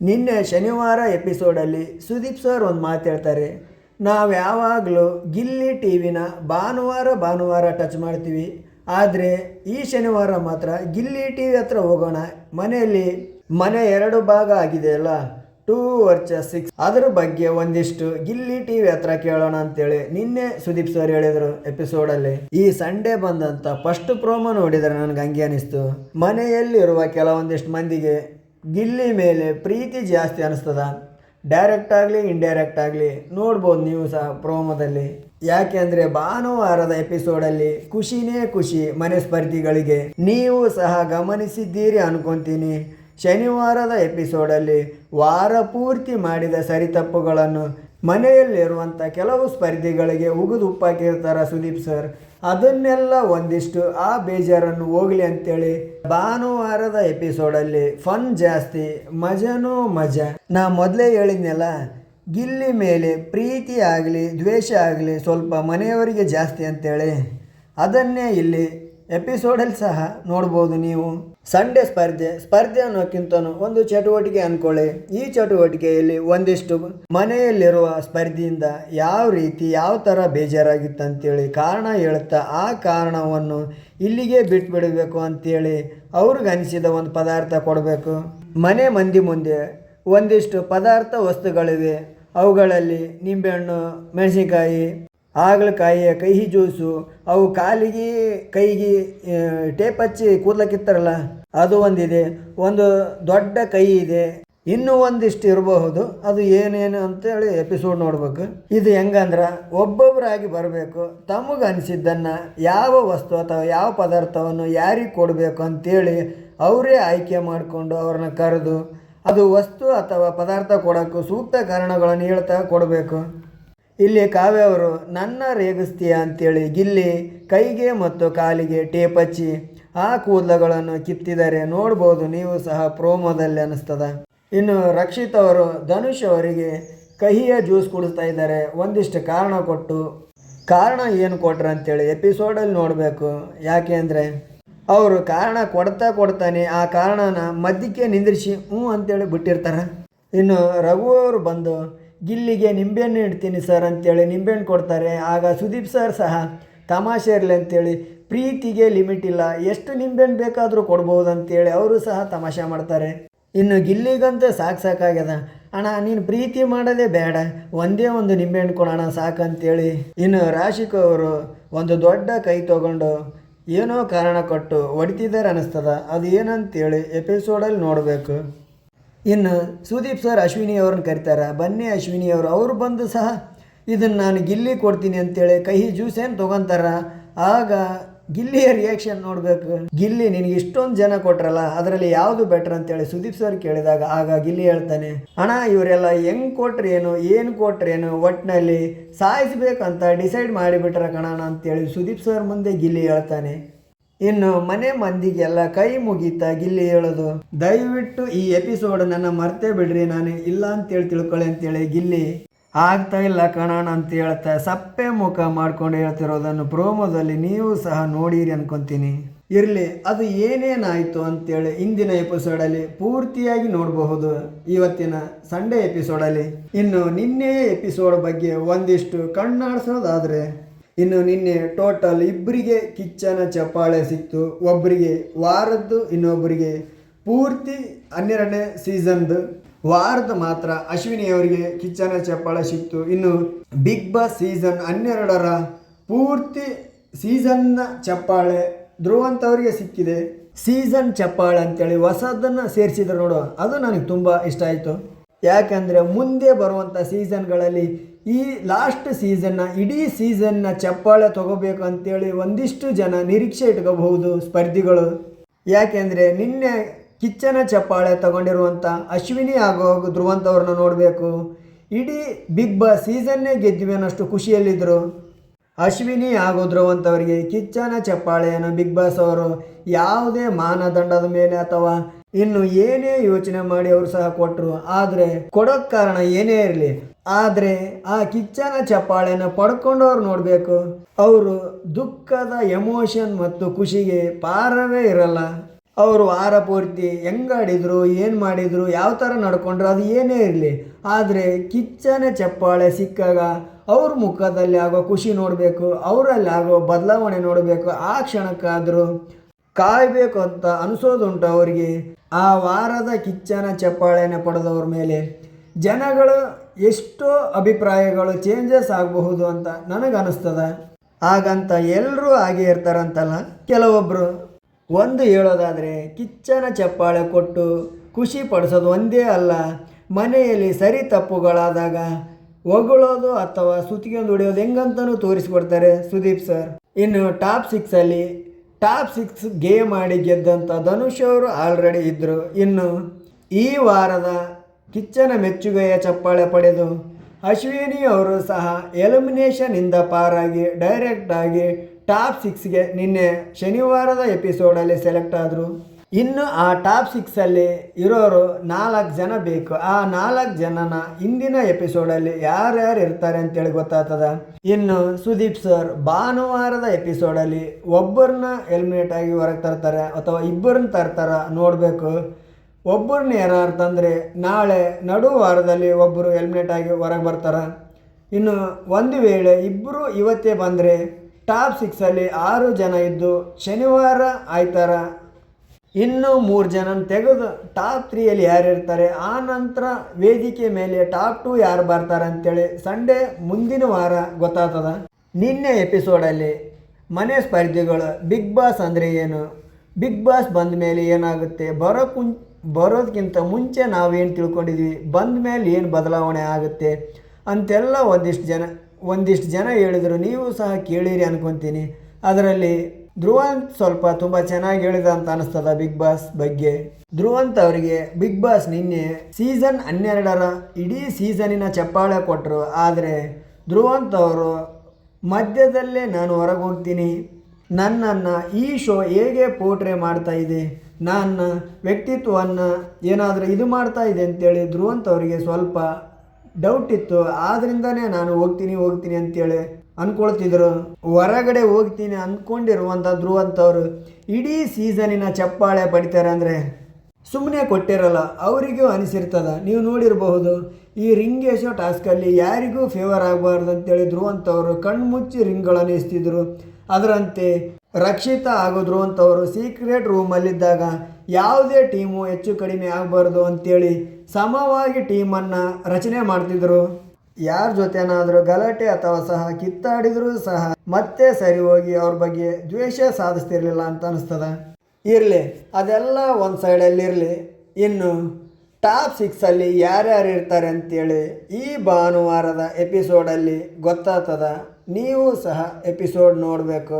ನಿನ್ನೆ ಶನಿವಾರ ಎಪಿಸೋಡಲ್ಲಿ ಸುದೀಪ್ ಸರ್ ಒಂದು ಮಾತು ಹೇಳ್ತಾರೆ. ನಾವು ಯಾವಾಗಲೂ ಗಿಲ್ಲಿ ಟಿ ವಿನ ಭಾನುವಾರ ಭಾನುವಾರ ಟಚ್ ಮಾಡ್ತೀವಿ. ಆದರೆ ಈ ಶನಿವಾರ ಮಾತ್ರ ಗಿಲ್ಲಿ ಟಿ ವಿ ಹತ್ರ ಹೋಗೋಣ. ಮನೆಯಲ್ಲಿ ಮನೆ ಎರಡು ಭಾಗ ಆಗಿದೆಯಲ್ಲ ಟೂ ವರ್ಚ ಸಿಕ್ಸ್ ಅದರ ಬಗ್ಗೆ ಒಂದಿಷ್ಟು ಗಿಲ್ಲಿ ಟಿ ವಿ ಹತ್ರ ಕೇಳೋಣ ಅಂತೇಳಿ ನಿನ್ನೆ ಸುದೀಪ್ ಸರ್ ಹೇಳಿದ್ರು ಎಪಿಸೋಡಲ್ಲಿ. ಈ ಸಂಡೇ ಬಂದಂತ ಫಸ್ಟ್ ಪ್ರೋಮೋ ನೋಡಿದರೆ ನನಗೆ ಹಂಗೆ ಅನಿಸ್ತು. ಮನೆಯಲ್ಲಿರುವ ಕೆಲವೊಂದಿಷ್ಟು ಮಂದಿಗೆ ಗಿಲ್ಲಿ ಮೇಲೆ ಪ್ರೀತಿ ಜಾಸ್ತಿ ಅನಿಸ್ತದ. ಡೈರೆಕ್ಟ್ ಆಗಲಿ ಇಂಡೈರೆಕ್ಟ್ ಆಗಲಿ, ನೋಡ್ಬೋದು ನೀವು ಸಹ ಪ್ರೋಮೋದಲ್ಲಿ. ಯಾಕೆಂದರೆ ಭಾನುವಾರದ ಎಪಿಸೋಡಲ್ಲಿ ಖುಷಿನೇ ಖುಷಿ ಮನೆ ಸ್ಪರ್ಧಿಗಳಿಗೆ. ನೀವು ಸಹ ಗಮನಿಸಿದ್ದೀರಿ ಅನ್ಕೊತೀನಿ. ಶನಿವಾರದ ಎಪಿಸೋಡಲ್ಲಿ ವಾರ ಪೂರ್ತಿ ಮಾಡಿದ ಸರಿತಪ್ಪುಗಳನ್ನು ಮನೆಯಲ್ಲಿರುವಂಥ ಕೆಲವು ಸ್ಪರ್ಧಿಗಳಿಗೆ ಉಗಿದು ಉಪ್ಪಾಕಿರ್ತಾರ ಸುದೀಪ್ ಸರ್. ಅದನ್ನೆಲ್ಲ ಒಂದಿಷ್ಟು ಆ ಬೇಜಾರನ್ನು ಹೋಗ್ಲಿ ಅಂತೇಳಿ ಭಾನುವಾರದ ಎಪಿಸೋಡಲ್ಲಿ ಫನ್ ಜಾಸ್ತಿ, ಮಜನೂ ಮಜಾ. ನಾ ಮೊದಲೇ ಹೇಳಿದ್ನೆಲ್ಲ, ಗಿಲ್ಲಿ ಮೇಲೆ ಪ್ರೀತಿ ಆಗಲಿ, ದ್ವೇಷ ಆಗಲಿ ಸ್ವಲ್ಪ ಮನೆಯವರಿಗೆ ಜಾಸ್ತಿ ಅಂತೇಳಿ. ಅದನ್ನೇ ಇಲ್ಲಿ ಎಪಿಸೋಡಲ್ಲಿ ಸಹ ನೋಡ್ಬೋದು ನೀವು. ಸಂಡೇ ಸ್ಪರ್ಧೆ ಸ್ಪರ್ಧೆ ಅನ್ನೋಕ್ಕಿಂತನೂ ಒಂದು ಚಟುವಟಿಕೆ ಅಂದ್ಕೊಳ್ಳಿ ಈ ಚಟುವಟಿಕೆಯಲ್ಲಿ ಒಂದಿಷ್ಟು ಮನೆಯಲ್ಲಿರುವ ಸ್ಪರ್ಧೆಯಿಂದ ಯಾವ ರೀತಿ, ಯಾವ ಥರ ಬೇಜಾರಾಗಿತ್ತು ಅಂತೇಳಿ ಕಾರಣ ಹೇಳುತ್ತಾ, ಆ ಕಾರಣವನ್ನು ಇಲ್ಲಿಗೆ ಬಿಟ್ಬಿಡಬೇಕು ಅಂತೇಳಿ ಅವ್ರಿಗೆ ಅನಿಸಿದ ಒಂದು ಪದಾರ್ಥ ಕೊಡಬೇಕು. ಮನೆ ಮಂದಿ ಮುಂದೆ ಒಂದಿಷ್ಟು ಪದಾರ್ಥ ವಸ್ತುಗಳಿವೆ. ಅವುಗಳಲ್ಲಿ ನಿಂಬೆಹಣ್ಣು, ಮೆಣಸಿನ್ಕಾಯಿ ಹಾಗಲಕಾಯಿಯ ಕಹಿ ಜ್ಯೂಸು. ಅವು ಕಾಲಿಗೆ, ಕೈಗೆ ಟೇಪ್ ಹಚ್ಚಿ ಕೂದಲಕ್ಕಿತ್ತಾರಲ್ಲ? ಅದು ಒಂದಿದೆ. ಒಂದು ದೊಡ್ಡ ಕೈ ಇದೆ. ಇನ್ನೂ ಒಂದಿಷ್ಟು ಇರಬಹುದು. ಅದು ಏನೇನು ಅಂತೇಳಿ ಎಪಿಸೋಡ್ ನೋಡ್ಬೇಕು. ಇದು ಹೆಂಗಂದ್ರೆ ಒಬ್ಬೊಬ್ಬರಾಗಿ ಬರಬೇಕು. ತಮಗೆ ಅನಿಸಿದ್ದನ್ನು ಯಾವ ವಸ್ತು ಅಥವಾ ಯಾವ ಪದಾರ್ಥವನ್ನು ಯಾರಿಗೆ ಕೊಡಬೇಕು ಅಂತೇಳಿ ಅವರೇ ಆಯ್ಕೆ ಮಾಡಿಕೊಂಡು ಅವ್ರನ್ನ ಕರೆದು, ಅದು ವಸ್ತು ಅಥವಾ ಪದಾರ್ಥ ಕೊಡೋಕ್ಕೂ ಸೂಕ್ತ ಕಾರಣಗಳನ್ನು ಹೇಳ್ತಾ ಕೊಡಬೇಕು. ಇಲ್ಲಿ ಕಾವ್ಯ ಅವರು ನನ್ನ ರೇಗಿಸ್ತೀಯ ಅಂತೇಳಿ ಗಿಲ್ಲಿ, ಕೈಗೆ ಮತ್ತು ಕಾಲಿಗೆ ಟೇಪ್ ಹಚ್ಚಿ, ಆ ಕೂದಲುಗಳನ್ನು ಕಿತ್ತಿದ್ದಾರೆ ನೋಡ್ಬೋದು ನೀವು ಸಹ ಪ್ರೋಮೋದಲ್ಲಿ ಅನ್ನಿಸ್ತದ ಇನ್ನು ರಕ್ಷಿತ್ ಅವರು, ಧನುಷ್ ಅವರಿಗೆ ಕಹಿಯ ಜ್ಯೂಸ್ ಕುಡಿಸ್ತಾ ಇದ್ದಾರೆ, ಒಂದಿಷ್ಟು ಕಾರಣ ಕೊಟ್ಟು. ಕಾರಣ ಏನು ಕೊಟ್ರು ಅಂತೇಳಿ ಎಪಿಸೋಡಲ್ಲಿ ನೋಡಬೇಕು, ಯಾಕೆ ಅಂದರೆ? ಅವರು ಕಾರಣ ಕೊಡ್ತಾ ಕೊಡ್ತಾನೆ, ಆ ಕಾರಣನ ಮಧ್ಯಕ್ಕೆ ನಿಂದ್ರಿಸಿ ಹ್ಞೂ ಅಂತೇಳಿ ಬಿಟ್ಟಿರ್ತಾರೆ. ಇನ್ನು ರಘು ಅವರು ಬಂದು ಗಿಲ್ಲಿಗೆ ನಿಂಬೆಹಣ್ಣು ಇಡ್ತೀನಿ ಸರ್ ಅಂತೇಳಿ ನಿಂಬೆಹಣ್ಣು ಕೊಡ್ತಾರೆ. ಆಗ ಸುದೀಪ್ ಸರ್ ಸಹ ತಮಾಷೆ ಇರಲಿ ಅಂತೇಳಿ ಪ್ರೀತಿಗೆ ಲಿಮಿಟ್ ಇಲ್ಲ, ಎಷ್ಟು ನಿಂಬೆಹಣ್ಣು ಬೇಕಾದರೂ ಕೊಡ್ಬೋದು ಅಂತೇಳಿ ಅವರು ಸಹ ತಮಾಷೆ ಮಾಡ್ತಾರೆ. ಇನ್ನು ಗಿಲ್ಲಿಗಂತೂ ಸಾಕು ಸಾಕಾಗ್ಯದ ಅಣ್ಣ, ನೀನು ಪ್ರೀತಿ ಮಾಡೋದೇ ಬೇಡ, ಒಂದೇ ಒಂದು ನಿಂಬೆಹಣ್ಣು ಕೊಡೋಣ ಸಾಕಂತೇಳಿ ಇನ್ನು ರಾಶಿಕ್ ಅವರು ಒಂದು ದೊಡ್ಡ ಕೈ ತಗೊಂಡು ಏನೋ ಕಾರಣ ಕೊಟ್ಟು ಹೊಡಿತಿದ್ದಾರೆ ಅನ್ನಿಸ್ತದ. ಅದು ಏನಂತೇಳಿ ಎಪಿಸೋಡಲ್ಲಿ ನೋಡಬೇಕು. ಇನ್ನು ಸುದೀಪ್ ಸರ್ ಅಶ್ವಿನಿ ಅವ್ರನ್ನ ಕರೀತಾರೆ. ಬನ್ನಿ ಅಶ್ವಿನಿ ಅವರು ಅವರು ಬಂದು ಸಹ ಇದನ್ನು ನಾನು ಗಿಲ್ಲಿ ಕೊಡ್ತೀನಿ ಅಂತೇಳಿ ಕಹಿ ಜ್ಯೂಸ್ ಏನು ತೊಗೊತಾರ? ಆಗ ಗಿಲ್ಲಿಯ ರಿಯಾಕ್ಷನ್ ನೋಡಬೇಕು. ಗಿಲ್ಲಿ ನಿನಗೆ ಇಷ್ಟೊಂದು ಜನ ಕೊಟ್ರಲ್ಲ, ಅದರಲ್ಲಿ ಯಾವುದು ಬೆಟರ್ ಅಂತೇಳಿ ಸುದೀಪ್ ಸರ್ ಕೇಳಿದಾಗ ಆಗ ಗಿಲ್ಲಿ ಹೇಳ್ತಾನೆ, ಅಣ್ಣ, ಇವರೆಲ್ಲ ಹೆಂಗ್ ಕೊಟ್ರೇನು, ಏನು ಕೊಟ್ರೇನು ಒಟ್ಟಿನಲ್ಲಿ ಸಾಯಿಸ್ಬೇಕಂತ ಡಿಸೈಡ್ ಮಾಡಿಬಿಟ್ರ ಕಣಣ ಅಂತೇಳಿ ಸುದೀಪ್ ಸರ್ ಮುಂದೆ ಗಿಲ್ಲಿ ಹೇಳ್ತಾನೆ. ಇನ್ನು ಮನೆ ಮಂದಿಗೆಲ್ಲ ಕೈ ಮುಗೀತಾ ಗಿಲ್ಲಿ ಹೇಳೋದು. ದಯವಿಟ್ಟು ಈ ಎಪಿಸೋಡ್ ನನ್ನ ಮರ್ತೇ ಬಿಡ್ರಿ ನಾನು ಇಲ್ಲ ಅಂತೇಳಿ ತಿಳ್ಕೊಳ್ಳಿ ಅಂತೇಳಿ ಗಿಲ್ಲಿ. ಆಗ್ತಾ ಇಲ್ಲ ಕಣೋಣ ಅಂತ ಹೇಳ್ತಾ ಸಪ್ಪೆ ಮುಖ ಮಾಡ್ಕೊಂಡು ಹೇಳ್ತಿರೋದನ್ನು ಪ್ರೋಮೋದಲ್ಲಿ ನೀವು ಸಹ ನೋಡಿರಿ ಅನ್ಕೊಂತೀನಿ. ಇರಲಿ, ಅದು ಏನೇನಾಯಿತು ಅಂತೇಳಿ ಇಂದಿನ ಎಪಿಸೋಡಲ್ಲಿ ಪೂರ್ತಿಯಾಗಿ ನೋಡಬಹುದು ಇವತ್ತಿನ ಸಂಡೇ ಎಪಿಸೋಡಲ್ಲಿ ಇನ್ನು ನಿನ್ನೆ ಎಪಿಸೋಡ್ ಬಗ್ಗೆ ಒಂದಿಷ್ಟು ಕಣ್ಣಾಡಿಸೋದಾದರೆ ಇನ್ನು ನಿನ್ನೆ ಟೋಟಲ್ ಇಬ್ಬರಿಗೆ ಕಿಚ್ಚನ ಚಪ್ಪಾಳೆ ಸಿಕ್ತು. ಒಬ್ಬರಿಗೆ ವಾರದ್ದು ಇನ್ನೊಬ್ಬರಿಗೆ ಪೂರ್ತಿ ಹನ್ನೆರಡನೇ ಸೀಸನ್ದು. ವಾರದ ಮಾತ್ರ ಅಶ್ವಿನಿ ಅವರಿಗೆ ಕಿಚ್ಚನ ಚಪ್ಪಾಳೆ ಸಿಕ್ತು. ಇನ್ನು ಬಿಗ್ ಬಾಸ್ ಸೀಸನ್ ಹನ್ನೆರಡರ ಪೂರ್ತಿ ಸೀಸನ್ನ ಚಪ್ಪಾಳೆ ಧ್ರುವಂತ್ ಅವರಿಗೆ ಸಿಕ್ಕಿದೆ. ಸೀಸನ್ ಚಪ್ಪಾಳೆ ಅಂತೇಳಿ ಹೊಸದನ್ನು ಸೇರಿಸಿದ್ರು ನೋಡು. ಅದು ನನಗೆ ತುಂಬ ಇಷ್ಟ ಆಯಿತು. ಯಾಕಂದರೆ ಮುಂದೆ ಬರುವಂಥ ಸೀಸನ್ಗಳಲ್ಲಿ ಈ ಲಾಸ್ಟ್ ಸೀಸನ್ನ ಇಡೀ ಸೀಸನ್ನ ಚಪ್ಪಾಳೆ ತಗೋಬೇಕು ಅಂತೇಳಿ ಒಂದಿಷ್ಟು ಜನ ನಿರೀಕ್ಷೆ ಇಟ್ಕೋಬಹುದು ಸ್ಪರ್ಧಿಗಳು. ಯಾಕೆಂದರೆ ನಿನ್ನೆ ಕಿಚ್ಚನ ಚಪ್ಪಾಳೆ ತಗೊಂಡಿರುವಂಥ ಅಶ್ವಿನಿ ಹಾಗೂ ಧ್ರುವಂತ್ ಅವ್ರನ್ನ ನೋಡಬೇಕು. ಇಡೀ ಬಿಗ್ ಬಾಸ್ ಸೀಸನ್ನೇ ಗೆದ್ದಿವೆ ಅನ್ನೋಷ್ಟು ಖುಷಿಯಲ್ಲಿದ್ದರು ಅಶ್ವಿನಿ ಹಾಗೂ ಧ್ರುವಂತ್ ಅವರಿಗೆ ಕಿಚ್ಚನ ಚಪ್ಪಾಳೆಯನ್ನು ಬಿಗ್ ಬಾಸ್ ಅವರು ಯಾವುದೇ ಮಾನದಂಡದ ಮೇಲೆ ಅಥವಾ ಇನ್ನು ಏನೇ ಯೋಚನೆ ಮಾಡಿ ಅವರು ಸಹ ಕೊಟ್ಟರು ಆದರೆ ಕೊಡೋಕ್ಕೆ ಕಾರಣ ಏನೇ ಇರಲಿ ಆದರೆ ಆ ಕಿಚ್ಚನ ಚಪ್ಪಾಳೆನ ಪಡ್ಕೊಂಡವ್ರು ನೋಡಬೇಕು. ಅವರು ದುಃಖದ ಎಮೋಷನ್ ಮತ್ತು ಖುಷಿಗೆ ಪಾರವೇ ಇರಲ್ಲ. ಅವರು ವಾರ ಪೂರ್ತಿ ಹೆಂಗಾಡಿದ್ರು ಏನು ಮಾಡಿದ್ರು, ಯಾವ ಥರ ನಡ್ಕೊಂಡ್ರು ಅದು ಏನೇ ಇರಲಿ. ಆದರೆ ಕಿಚ್ಚನ ಚಪ್ಪಾಳೆ ಸಿಕ್ಕಾಗ ಅವ್ರ ಮುಖದಲ್ಲಿ ಆಗೋ ಖುಷಿ ನೋಡಬೇಕು, ಅವರಲ್ಲಿ ಆಗೋ ಬದಲಾವಣೆ ನೋಡಬೇಕು ಆ ಕ್ಷಣಕ್ಕಾದರೂ. ಕಾಯಬೇಕು ಅಂತ ಅನಿಸೋದುಂಟು ಅವರಿಗೆ. ಆ ವಾರದ ಕಿಚ್ಚನ ಚಪ್ಪಾಳೆನ ಪಡೆದವ್ರ ಮೇಲೆ. ಜನಗಳು ಎಷ್ಟೋ ಅಭಿಪ್ರಾಯಗಳು ಚೇಂಜಸ್ ಆಗಬಹುದು ಅಂತ ನನಗನ್ನಿಸ್ತದ. ಹಾಗಂತ ಎಲ್ಲರೂ ಹಾಗೆ ಇರ್ತಾರಂತಲ್ಲ? ಕೆಲವೊಬ್ಬರು ಒಂದು ಹೇಳೋದಾದರೆ, ಕಿಚ್ಚನ ಚಪ್ಪಾಳೆ ಕೊಟ್ಟು ಖುಷಿ ಪಡಿಸೋದು ಒಂದೇ ಅಲ್ಲ. ಮನೆಯಲ್ಲಿ ಸರಿ ತಪ್ಪುಗಳಾದಾಗ ಹೊಗಳೋದು ಅಥವಾ ಸುತ್ತಿಗೆಂದು ಹೊಡೆಯೋದು ಹೆಂಗಂತನೂ ತೋರಿಸ್ಕೊಡ್ತಾರೆ ಸುದೀಪ್ ಸರ್ ಇನ್ನು ಟಾಪ್ ಸಿಕ್ಸಲ್ಲಿ ಟಾಪ್ ಸಿಕ್ಸ್ ಗೇಮ್ ಆಡಿ ಗೆದ್ದಂಥ ಧನುಷ್ ಅವರು ಆಲ್ರೆಡಿ ಇದ್ದರು ಇನ್ನು ಈ ವಾರದ ಕಿಚ್ಚನ ಮೆಚ್ಚುಗೆಯ ಚಪ್ಪಾಳೆ ಪಡೆದು ಅಶ್ವಿನಿ ಅವರು ಸಹ ಎಲಿಮಿನೇಷನಿಂದ ಪಾರಾಗಿ ಡೈರೆಕ್ಟಾಗಿ ಟಾಪ್ ಸಿಕ್ಸ್ಗೆ ನಿನ್ನೆ ಶನಿವಾರದ ಎಪಿಸೋಡಲ್ಲಿ ಸೆಲೆಕ್ಟ್ ಆದರು. ಇನ್ನು ಆ ಟಾಪ್ ಸಿಕ್ಸಲ್ಲಿ ಇರೋರು ನಾಲ್ಕು ಜನ ಬೇಕು. ಆ ನಾಲ್ಕು ಜನನ ಇಂದಿನ ಎಪಿಸೋಡಲ್ಲಿ ಯಾರ್ಯಾರು ಇರ್ತಾರೆ ಅಂತೇಳಿ ಗೊತ್ತಾಗ್ತದ? ಇನ್ನು ಸುದೀಪ್ ಸರ್ ಭಾನುವಾರದ ಎಪಿಸೋಡಲ್ಲಿ ಒಬ್ಬರನ್ನ ಎಲಿಮಿನೇಟ್ ಆಗಿ ಹೊರಗೆ ತರ್ತಾರೆ ಅಥವಾ ಇಬ್ಬರನ್ನ ತರ್ತಾರ ನೋಡಬೇಕು. ಒಬ್ಬರನ್ನ ಯಾರು ತಂದರೆ ನಾಳೆ ನಡು ವಾರದಲ್ಲಿ ಒಬ್ಬರು ಹೆಲ್ಮೆಟ್ ಆಗಿ ಹೊರಗೆ ಬರ್ತಾರೆ. ಇನ್ನು ಒಂದು ವೇಳೆ ಇಬ್ಬರು ಇವತ್ತೇ ಬಂದರೆ ಟಾಪ್ ಸಿಕ್ಸಲ್ಲಿ ಆರು ಜನ ಇದ್ದು ಶನಿವಾರ ಆಯ್ತಾರ. ಇನ್ನು ಮೂರು ಜನ ತೆಗೆದು ಟಾಪ್ ತ್ರೀಯಲ್ಲಿ ಯಾರು ಇರ್ತಾರೆ, ಆ ನಂತರ ವೇದಿಕೆ ಮೇಲೆ ಟಾಪ್ ಟು ಯಾರು ಬರ್ತಾರೆ ಅಂತೇಳಿ ಸಂಡೇ ಮುಂದಿನ ವಾರ ಗೊತ್ತಾಗ್ತದ ನಿನ್ನೆ ಎಪಿಸೋಡಲ್ಲಿ ಮನೆ ಸ್ಪರ್ಧಿಗಳು ಬಿಗ್ ಬಾಸ್ ಅಂದರೆ ಏನು? ಬಿಗ್ ಬಾಸ್ ಬಂದ ಮೇಲೆ ಏನಾಗುತ್ತೆ? ಬರೋ ಕುಂ ಬರೋದಕ್ಕಿಂತ ಮುಂಚೆ ನಾವೇನು ತಿಳ್ಕೊಂಡಿದ್ವಿ? ಬಂದ ಮೇಲೆ ಏನು ಬದಲಾವಣೆ ಆಗುತ್ತೆ? ಅಂತೆಲ್ಲ ಒಂದಿಷ್ಟು ಜನ ಒಂದಿಷ್ಟು ಜನ ಹೇಳಿದರು, ನೀವು ಸಹ ಕೇಳಿರಿ ಅನ್ಕೊತೀನಿ. ಅದರಲ್ಲಿ ಧ್ರುವಂತ್ ಸ್ವಲ್ಪ ತುಂಬ ಚೆನ್ನಾಗಿ ಹೇಳಿದ ಅಂತ ಅನಿಸ್ತದ ಬಿಗ್ ಬಾಸ್ ಬಗ್ಗೆ. ಧ್ರುವಂತ್ ಅವರಿಗೆ ಬಿಗ್ ಬಾಸ್ ನಿನ್ನೆ ಸೀಸನ್ ಹನ್ನೆರಡರ ಇಡೀ ಸೀಸನಿನ ಚಪ್ಪಾಳೆ ಕೊಟ್ಟರು ಆದರೆ ಧ್ರುವಂತ್ ಅವರು, ಮಧ್ಯದಲ್ಲೇ ನಾನು ಹೊರಗೆ ಹೋಗ್ತೀನಿ. ನನ್ನನ್ನು ಈ ಶೋ ಹೇಗೆ ಪೋಟ್ರೆ ಮಾಡ್ತಾ ಇದೆ? ನನ್ನ ವ್ಯಕ್ತಿತ್ವವನ್ನು ಏನಾದರೂ ಇದು ಮಾಡ್ತಾ ಇದೆ ಅಂತೇಳಿ ಧ್ರುವಂತವರಿಗೆ ಸ್ವಲ್ಪ ಡೌಟ್ ಇತ್ತು. ಆದ್ರಿಂದನೇ ನಾನು ಹೋಗ್ತೀನಿ ಹೋಗ್ತೀನಿ ಅಂತೇಳಿ ಅಂದ್ಕೊಳ್ತಿದ್ರು ಹೊರಗಡೆ ಹೋಗ್ತೀನಿ ಅಂದ್ಕೊಂಡಿರುವಂಥ ಧ್ರುವಂತವರು ಇಡೀ ಸೀಸನಿನ ಚಪ್ಪಾಳೆ ಪಡಿತಾರೆ ಅಂದರೆ ಸುಮ್ಮನೆ ಕೊಟ್ಟಿರಲ್ಲ, ಅವರಿಗೂ ಅನಿಸಿರ್ತದೆ. ನೀವು ನೋಡಿರಬಹುದು, ಈ ರಿಂಗ್ ಎಸೋ ಟಾಸ್ಕಲ್ಲಿ ಯಾರಿಗೂ ಫೇವರ್ ಆಗಬಾರ್ದು ಅಂತೇಳಿ ಧ್ರುವಂತವರು ಕಣ್ಮುಚ್ಚಿ ರಿಂಗ್ಗಳನ್ನು ಇಸ್ತಿದ್ರು ಅದರಂತೆ ರಕ್ಷಿತಾ ಹಾಗೂ ಅಂತವರು ಸೀಕ್ರೆಟ್ ರೂಮಲ್ಲಿದ್ದಾಗ ಯಾವುದೇ ಟೀಮು ಹೆಚ್ಚು ಕಡಿಮೆ ಆಗಬಾರ್ದು ಅಂತೇಳಿ ಸಮವಾಗಿ ಟೀಮನ್ನು ರಚನೆ ಮಾಡ್ತಿದ್ರು. ಯಾರ ಜೊತೆನಾದರೂ ಗಲಾಟೆ ಅಥವಾ ಸಹ ಕಿತ್ತಾಡಿದರೂ ಸಹ ಮತ್ತೆ ಸರಿ ಹೋಗಿ ಅವ್ರ ಬಗ್ಗೆ ದ್ವೇಷ ಸಾಧಿಸ್ತಿರಲಿಲ್ಲ ಅಂತ ಅನಿಸ್ತದ. ಇರಲಿ, ಅದೆಲ್ಲ ಒಂದು ಸೈಡಲ್ಲಿರಲಿ ಇನ್ನು ಟಾಪ್ ಸಿಕ್ಸಲ್ಲಿ ಯಾರ್ಯಾರು ಇರ್ತಾರೆ ಅಂತೇಳಿ ಈ ಭಾನುವಾರದ ಎಪಿಸೋಡಲ್ಲಿ ಗೊತ್ತಾಗ್ತದ. ನೀವು ಸಹ ಎಪಿಸೋಡ್ ನೋಡಬೇಕು.